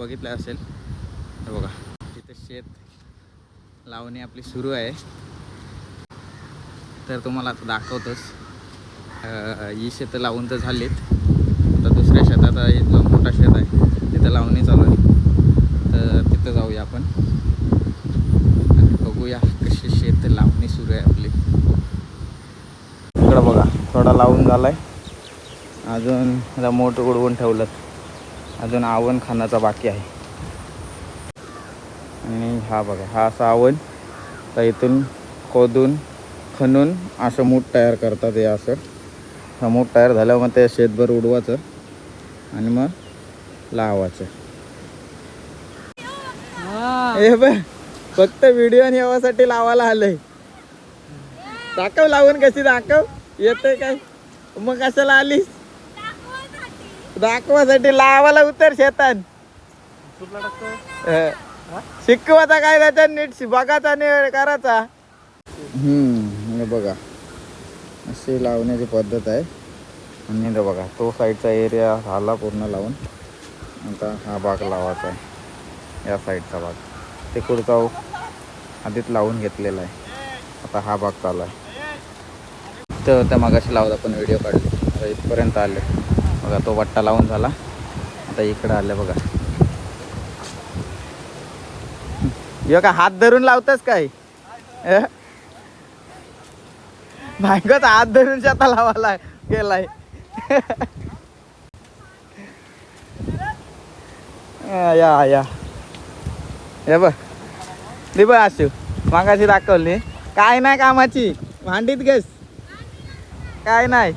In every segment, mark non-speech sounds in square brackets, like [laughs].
बघितलं असेल. बघा तिथे शेत लावणी आपली सुरू आहे. तर तुम्हाला आता दाखवतोच. ही शेतं लावून तर झालीत. आता दुसऱ्या शेतात जो मोठा शेत आहे. तिथं लावणी चालू आहे. तर तिथं जाऊया आपण. बघूया कशी शेत लावणी सुरू आहे आपली. इकडं बघा थोडा लावून झाला आहे अजून आता मोठ उडवून ठेवलं अजून आवण खाण्याचा बाकी आहे. आणि हा बघा हा असा आवण तर इथून खोदून खणून असं मूठ तयार करतात हे असं. हा मूठ तयार झाल्यावर मग ते शेतभर उडवायचं आणि मग लावायचं. हे. बघ फक्त व्हिडिओ यावासाठी लावायला आलंय. दाखव लावून कशी दाखव. येते काय? मग कशाला आलीस? दाखवासाठी लावायला उतर शेतात अं, शिकवायचा काय त्याच्या नीट बघायचा आणि करायचा. हम्म हे बघा. अशी लावण्याची पद्धत आहे. आणि बघा तो साईडचा एरिया झाला पूर्ण लावून आता हा भाग लावायचा आहे. या साईडचा भाग तिकडचा आधीच लावून घेतलेला आहे. आता हा भाग चालू आहे. तर त्या मागाशी लावत आपण व्हिडिओ काढले. आता इथपर्यंत आले बघा तो वट्टा लावून झाला. आता इकडं आलं बघा. यो का हात धरून लावतस काय? भांगत हात धरून शेता लावायला गेलाय. या या हे बघ. दे बघ आशू. मागाशी दाखवली. काय नाही कामाची. भांडीत घेस काय नाही.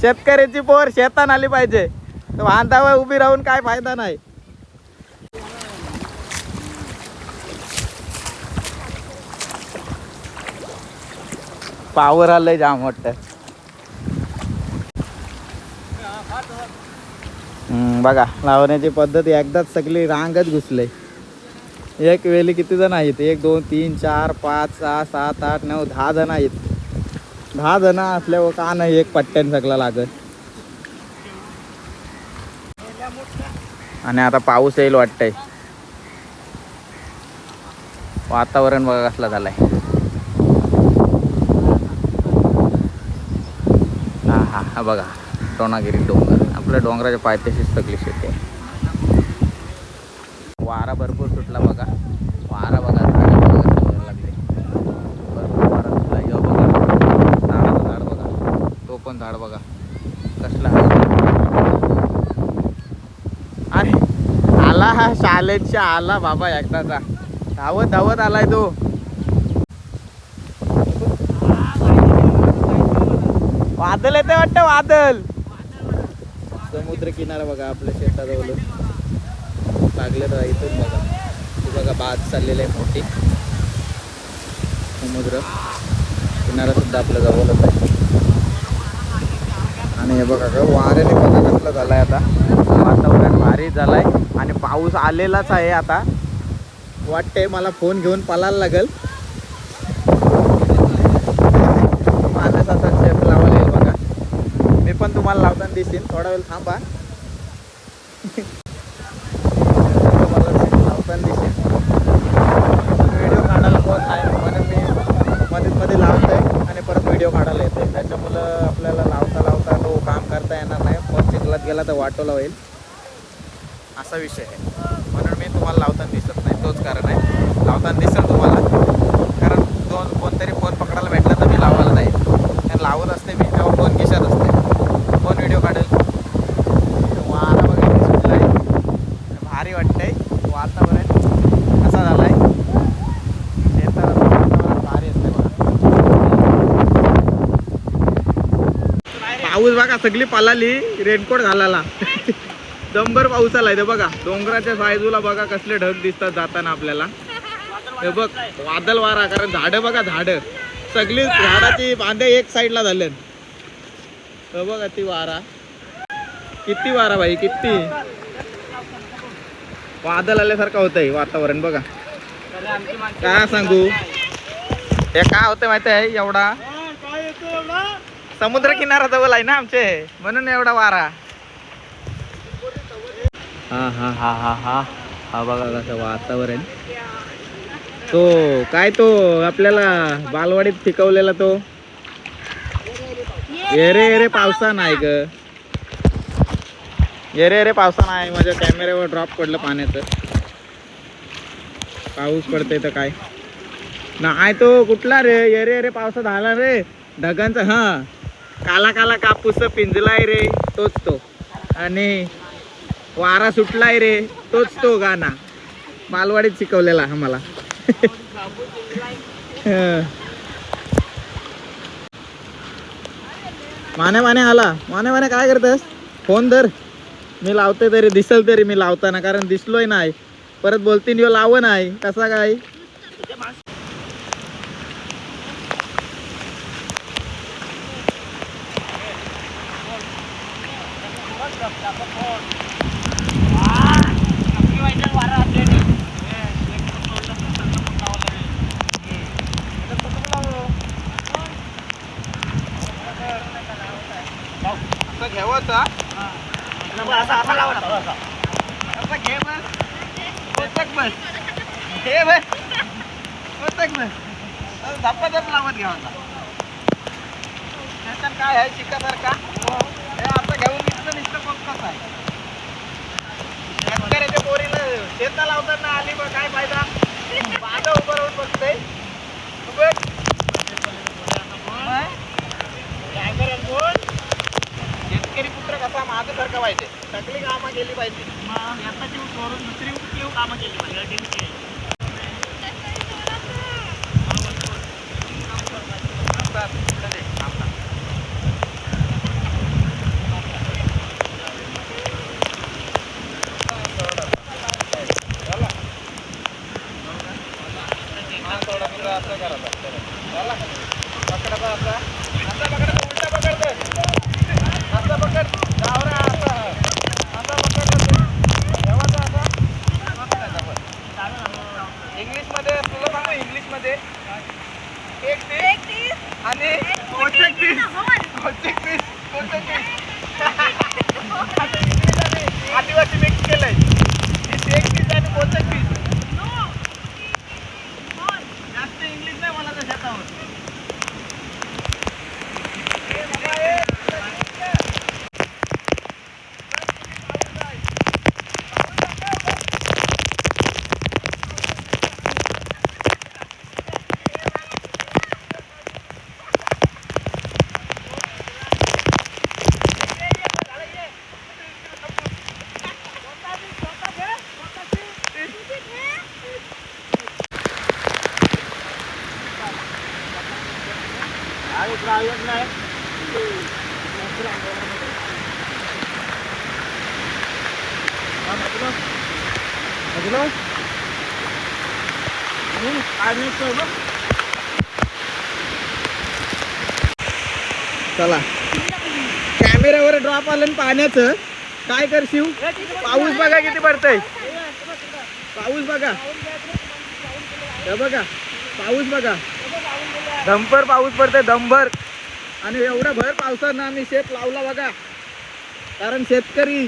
शेतकऱ्याची पोर शेतात आली पाहिजे. बांधावर उभी राहून काय फायदा नाही. पावर आलंय जाम वाटतं. बघा लावण्याची पद्धत एकदाच सगळी रांगच घुसले. एक वेळी किती जण आहेत? एक दोन तीन चार पाच सहा सात आठ नऊ दहा जण आहेत. दहा जण असल्यावर का नाही एक पट्ट्यान सगळं लागत आणि आता पाऊस येईल वाटतंय. वातावरण बघा कसला झालाय. हा हा हा बघा. टोणागिरी डोंगर. आपल्या डोंगराच्या पायथ्याशीच सगळी शेती आहे. वारा भरपूर सुटला बघा वारा बघा झाडं बघा कसं यायला लागले भरपूर वारा सुटला ह्यो बघा झाडाचं झाड बघा तो पण झाड बघा. कसला अरे आला हा शालेनच्या आला बाबा एकदाचा. धावत धावत आलाय तो. वादल येते वाटत वादल. समुद्र किनारा बघा आपल्या शेताजवळ लागले तर इथून बघा. तू बघा बाद चाललेली आहे मोठी. समुद्र. किनारा सुद्धा आपल्या जवळच आहे. हे बघा का वाऱ्याने बघा कसलं झालंय आता. वातावरण भारी झालंय आणि पाऊस आलेलाच आहे आता. वाटतंय मला फोन घेऊन पळायला लागल. माझ्याच आता शेत लावायला येईल बघा. मी पण तुम्हाला लावताना दिसेन. थोडा वेळ थांबा तुम्हाला लावताना दिसेल व्हिडिओ काढायला कोण आहे म्हणून मी मध्ये मध्ये लावतोय आणि परत व्हिडिओ काढायला येते त्याच्यामुळं आपल्याला लावता लावता तो काम करता येणार नाही फोन पाठवला होईल. असा विषय आहे. म्हणून मी तुम्हाला लावताना दिसत नाही. तोच कारण आहे. लावताना दिसेल तुम्हाला कारण दोन कोणतरी फोन पकडायला भेटला तर मी लावायला जाईल कारण लावत असते मी तेव्हा फोन खिशात असते फोन व्हिडिओ काढेल वारा वगैरे सुटलाय भारी वाटतंय वातावरण कसा झालाय शेतात वातावरण भारी असते पाऊस बघा सगळी पालाली रेनकोट घालायला. जंबर पाऊस आलाय ते बघा डोंगराच्या बाजूला बघा कसले ढग दिसतात जाताना आपल्याला. हे बघ वादळ वारा कारण झाडं बघा झाडं. सगळी झाडाची बांधे एक साईडला झाले. हे बघा ती वारा. किती वारा भाई किती? वादळ आल्यासारखं होतंय वातावरण बघा. काय सांगू? हे काय होतं माहिती आहे एवढा? समुद्र किनारा जवळ आहे ना आमचे. म्हणून एवढा वारा. हा हा हा हा हा. हा बघा कसं वातावरण. तो काय तो आपल्याला बालवाडीत शिकवलेला तो? येरे येरे पावसा नाही ग. येरे येरे पावसा नाही. माझ्या कॅमेऱ्यावर ड्रॉप पडलं पाण्याचं. पाऊस पडतंय तर काय? नाही तो कुठला रे? येरे येरे पावसा झाला रे. ढगांचा हा. काला काला कापूस पिंजलाय रे तोच तो. आणि वारा सुटलाय रे तोच तो गाणा. बालवाडीत शिकवलेला आम्हाला [laughs] माने माने आला. माने माने काय करतेस? फोन धर. मी लावते तरी दिसल तरी मी लावताना कारण दिसलोय नाही. परत बोलतीन यो लाव नाही. कसा काय? कोचक बस धप्पा धप लावत घ्यावाचा त्याच्यात काय आहे शिकासारखा हे आता घेऊन नुसतं नुसतं कसं आहे? शेतकऱ्याच्या पोरीला शेता लावताना आली बघ काय फायदा? माझा उभं राहून बघतोय काय करेल बोल शेतकरी पुत्र कसा? माझं सारखं पाहिजे सगळी कामं केली पाहिजे. मग आता जीव सोडून दुसरी जीव कामं केली पाहिजे पकडायचा असा असा पकडायचा उलटा पकडतो असा पकड गावरा असा असा पकडतो ठेवायचा असा पकडायचा पण इंग्लिशमध्ये तुला सांगू इंग्लिशमध्ये एक पीस आणि कोचक पीस कोचक पीस कोचक पीस आता इंग्लिश आणि आदिवासी मिक्स केलंय ही एक पीस आणि कोचक पीस जास्त इंग्लिश नाही मला तर शेतावर चला. कॅमेऱ्यावर ड्रॉप आलं ना पाण्याचं. काय करशील? पाऊस बघा किती पडतय. पाऊस बघा. हे बघा. पाऊस बघा. दंपर पाऊस पडतोय दंभर आणि एवढं भर पावसानं आम्ही शेत लावला बघा. कारण शेतकरी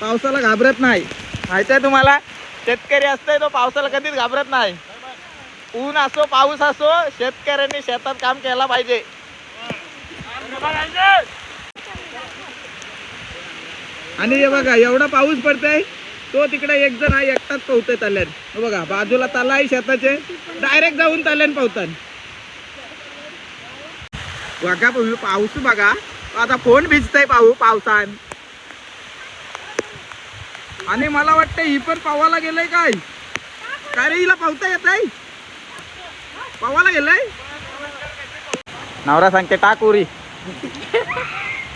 पावसाला घाबरत नाही. माहिती आहे तुम्हाला? शेतकरी असतंय तो पावसाला कधीच घाबरत नाही. ऊन असो पाऊस असो शेतकऱ्यांनी शेतात काम केला पाहिजे. आणि हे बघा एवढा पाऊस पडतोय तो तिकडे एक जण आहे एकटाच पोहतोय तल्यान बघा बाजूला तला आहे शेताचे. डायरेक्ट जाऊन तल्यान पोहतात बघा पाहू पाऊस बघा. आता फोन भिजतय पाहू पावसान. आणि मला वाटतं ही पण पावाला गेलंय काय? काय रे हिला पावता येत आहे पावाला गेलंय? नवरा सांगते टाक उरी.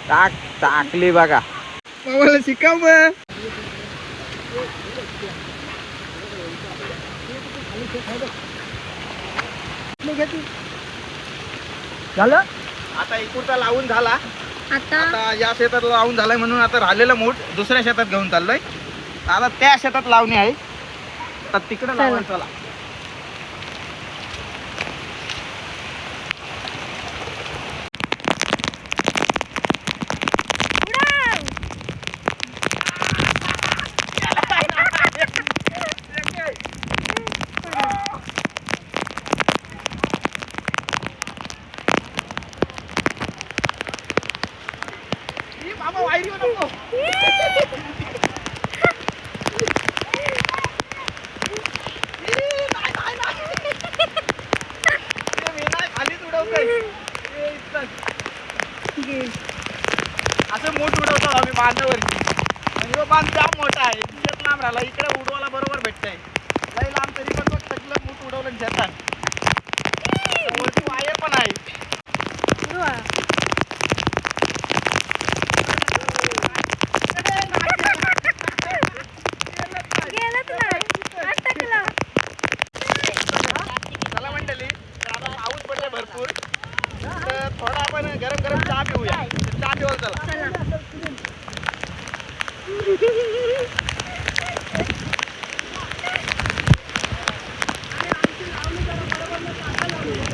टाक टाकली बघा. पावाला शिकाव मग झालं? आता इकडचा लावून झाला. आता? आता या शेतात लावून झालाय म्हणून आता राहिलेला मूठ दुसऱ्या शेतात घेऊन चाललोय. आता त्या शेतात लावणी आहे. तर तिकडे लावायला चला. असं मोठ उडवतो आम्ही बांधावरती. आणि तो बांध जाम मोठा आहे. तिच्यात लांब राहिला इकडे उडवायला बरोबर भेटत आहे लई लांब तरी पण मग सगळं मोठ उडवलं शेतात वरती वायर पण आहे. चला.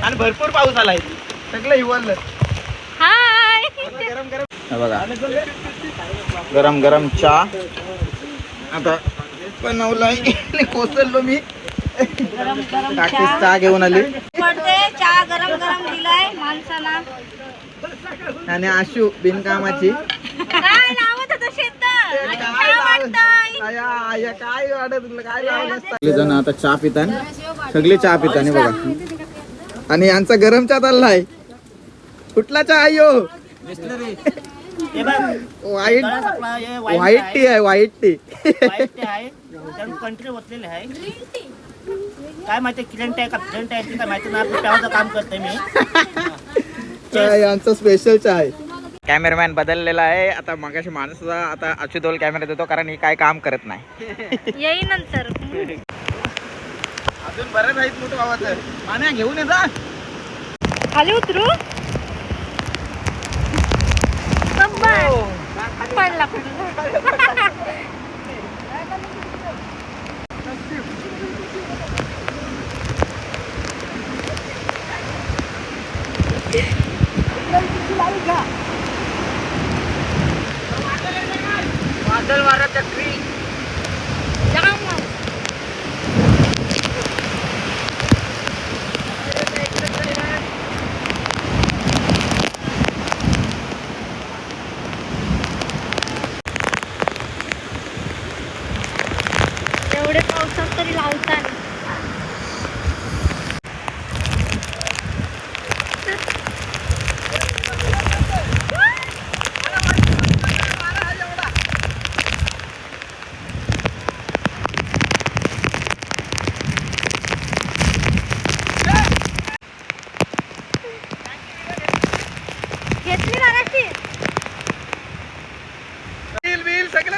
आणि भरपूर पाऊस आलाय. सगळं हिवललं हाय. गरम गरम बघा. गरम गरम चहा. आता बनवलाय कोसळलो मी. चहा. घेऊन आली. चहा गरम गरम दिलाय माणसाला. आणि आशू बिनकामाची. काय लावत होतं शेत? काय लाव- आया, आया, काय वाटत तुला काय लावलं सगळे जण आता चहा पितात सगळे चहा पिताने बघा. आणि यांचा गरम चहा चाललाय. कुठला चहा यो? वाईट व्हाईट टी आहे. व्हाईट टी कंट्री ओतलेले आहे. काय माहिती किरण आहे का फ्रंट आहे ते काय माहिती नाही आपलं पेवाचं काम करतोय मी. [laughs] यांचा स्पेशल चहा आहे. कॅमेरामॅन बदललेला आहे. आता मगाशी माणसाचा आता अच्युतोल कॅमेरा देतो कारण ही काय काम करत नाही. येई नंतर. अजून बरेच आहेत मोठं घेऊन येता खाली उतरू. पडला पडला [laughs] [laughs] વાદળ વાળા ચક્રી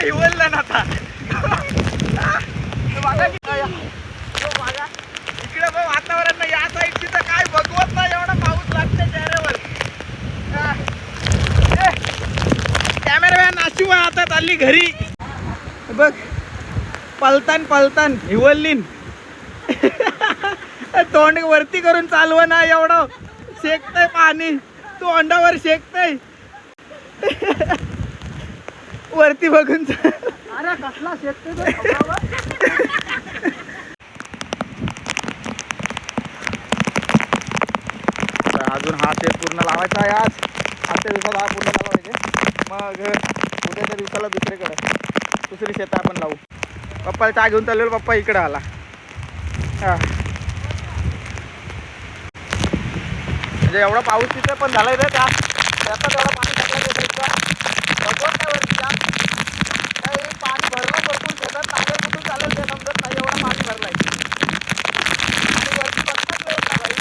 हिवललं ना आता. बघा की बघा. इकडे बघ वातावरण नाही. या साईडची तर काय बघवत नाही एवढा पाऊस लागते चेहऱ्यावर. कॅमेरामॅन अशी आता चालली घरी. बघ. पलतान पलतान हिवल्लीन. [laughs] तोंड वरती करून चालव ना एवढं. शेकतय पाणी. तू अंडावर शेकतय. [laughs] वरती बघून अरे कसला अजून हा शेत पूर्ण लावायचा आहे आज. आजच्या दिवसात हा पूर्ण लावा पाहिजे मग उद्याच्या दिवसाला दुसरीकडे. दुसरी शेतं आपण लावू. पप्पा चहा घेऊन चाललेलो पप्पा इकडे आला. हा. म्हणजे एवढा पाऊस तिथे पण झालाय रे त्यात त्यातच एवढं पाणी टाकलं ते साईडला. भगवत नाही वरती त्यात. काही पाणी भरलं भरपूर शेतात चालेल कुठून चालेल ते समजत नाही एवढं पाणी भरलंय आणि वरती बघताच येत नाही बाई.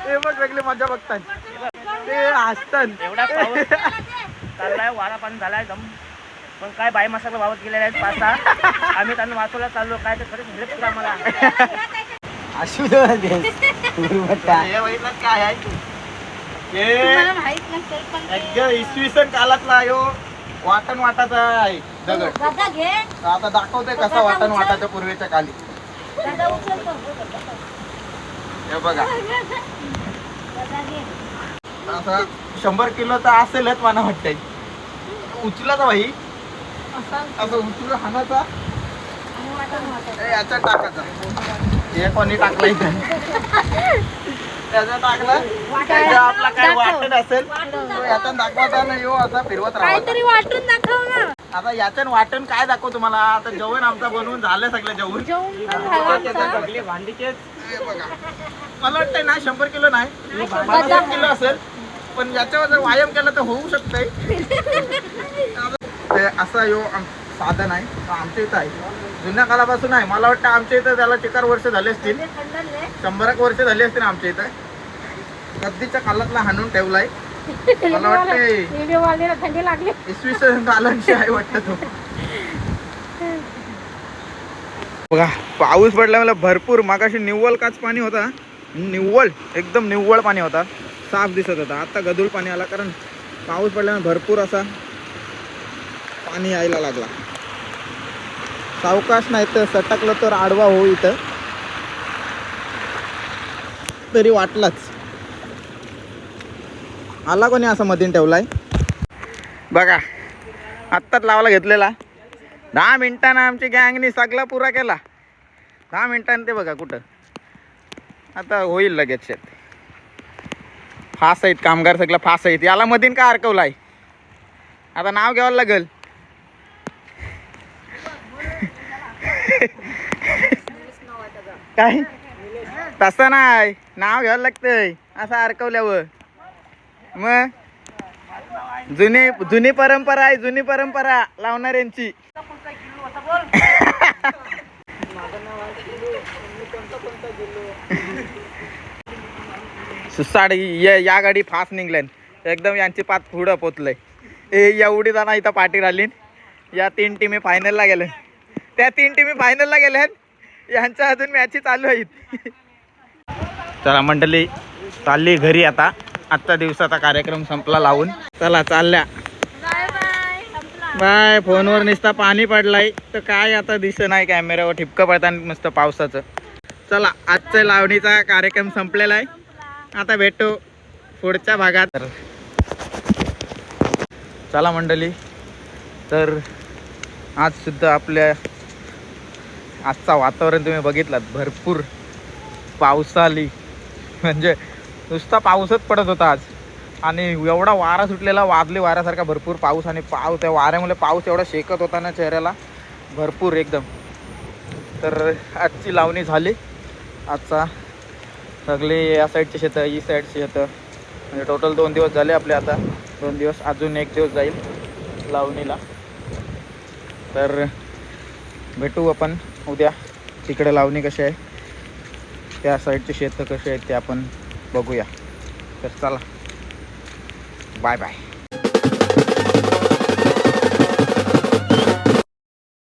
हे बघ वेगळी मजा बघतात ते हसतात एवढा पाऊस. चाललाय वारा पाणी झालाय दम. पण काय बाई मसाला वावत गेलेले आहेत पाच सहा आम्ही त्यांना वाचवला चाललो. काय तर खरंच हेल्प करा मला हे बघितलं काय आहे हे एकदम इसवी सन काळातला यो वाटण वाटाचा आहे. दगड. दादा घे. आता दाखवतोय कसा वाटण वाटाचा पूर्वीच्या काली. हे बघा. [laughs] शंभर किलो तर असेलच मला वाटतंय. उचलाचा भाई. असं उचलून हाणाचा याच्यात टाकायचा हे कोणी टाकला इथं त्याचा टाकला त्याचं आपला काय वाटण असेल. तो याच्यात दाखवायचा ना यो असा फिरवत वाटून दाखव ना. आता याच्यात वाटण काय दाखवू तुम्हाला? आता जेवण आमचं बनवून झालं सगळं जेवण. जेवण पण झालं आमचं. सगळी भांडीचे हे बघा. मला वाटतंय ना शंभर किलो नाही. पन्नास किलो. असेल पण याच्यावर जर व्यायाम केला तर होऊ शकतंय. ते असा यो आम- साधन आहे आमच्या इथं आहे. जुन्या काळापासून आहे. मला वाटतं आमच्या इथं त्याला चिकार वर्ष झाले असतील. शंभर एक वर्ष झाली असतील आमच्या इथं. कधीच्या काळातला हाणून ठेवलाय. मला वाटतंय व्हिडिओ वाढलेला थंडी लागली. इसवी सन कालांशी आहे वाटतं तो. बघा पाऊस पडला मला भरपूर मागाशी निव्वळ काच पाणी होता. निव्वळ एकदम निव्वळ पाणी होता. साफ दिसत होता. आता गदूळ पाणी आला कारण पाऊस पडल्यानं भरपूर असा पाणी यायला लागला. सावकाश नाही तर सटकलं तर आडवा हो इथं. तरी वाटलाच. आला कोणी असा मधीन ठेवलाय? बघा आत्ताच लावायला घेतलेला. दहा मिनिटानं आमची गँगनी सगळा पुरा केला. दहा मिनिटानं ते बघा कुठं. आता होईल लगेच शेत. फास आहेत कामगार सगळं फास आहेत याला मधीन का अडकवलाय आता नाव घ्यावं लागल. काय? तसं नाही. नाव घ्यावं लागतंय. असं अडकवल्यावर मग? जुनी जुनी परंपरा आहे जुनी परंपरा लावणाऱ्यांची. [laughs] सुसाड या या गाडी फास्ट निघल्यान एकदम यांची पात पुढं पोचलंय. ए एवढी जाणं इथं पाठी राहिली या तीन टीमी फायनलला गेल्या त्या तीन टीमी फायनलला गेल्या यांच्या अजून मॅची चालू आहेत. चला मंडळी चालली घरी आता. आजचा दिवसाचा कार्यक्रम संपला लावून. चला चालल्या. बाय फोनवर नुसता पाणी पडलाय. तर काय आता दिसत नाही कॅमेऱ्यावर ठिपकं पडताना मस्त पावसाचं. चला आजचा लावणीचा कार्यक्रम संपलेला आहे. आता भेटू पुढच्या भागात. चला मंडळी तर आजसुद्धा आपल्या आजचा वातावरण तुम्ही बघितलात भरपूर पावसाली. म्हणजे नुसता पाऊसच पडत होता आज. आणि एवढा वारा सुटलेला वादली वाऱ्यासारखा भरपूर पाऊस आणि पाव त्या वाऱ्यामुळे पाऊस एवढा शेकत होता ना चेहऱ्याला. भरपूर एकदम. तर आजची लावणी झाली. आजचा. सगळे या साईडचे शेतं ही साईडचे शेतं. म्हणजे टोटल दोन दिवस झाले आपले आता. दोन दिवस अजून एक दिवस जाईल लावणीला. तर भेटू आपण उद्या. तिकडे लावणी कशी आहे? त्या साईडचे शेतं कसे आहेत ते आपण बघूया. तर चला. Bye bye